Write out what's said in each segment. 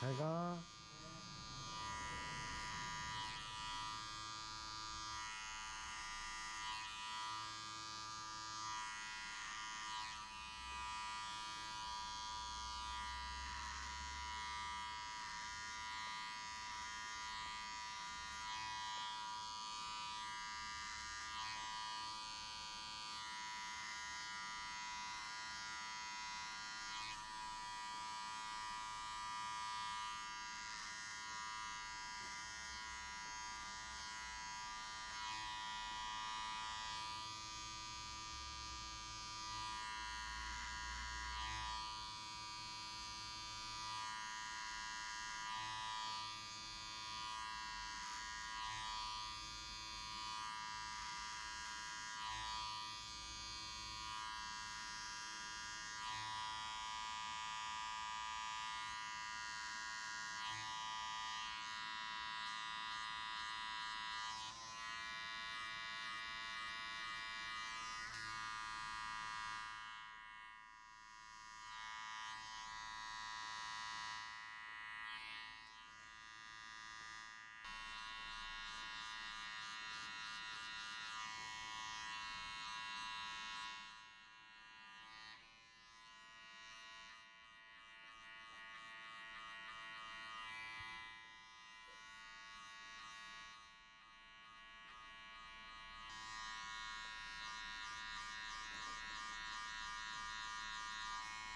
잘가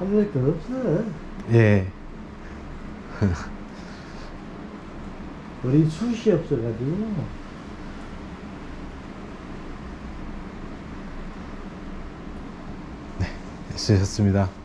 하늘 것 없어. 예. 우리 숱이 없어가지고. 쓰셨습니다.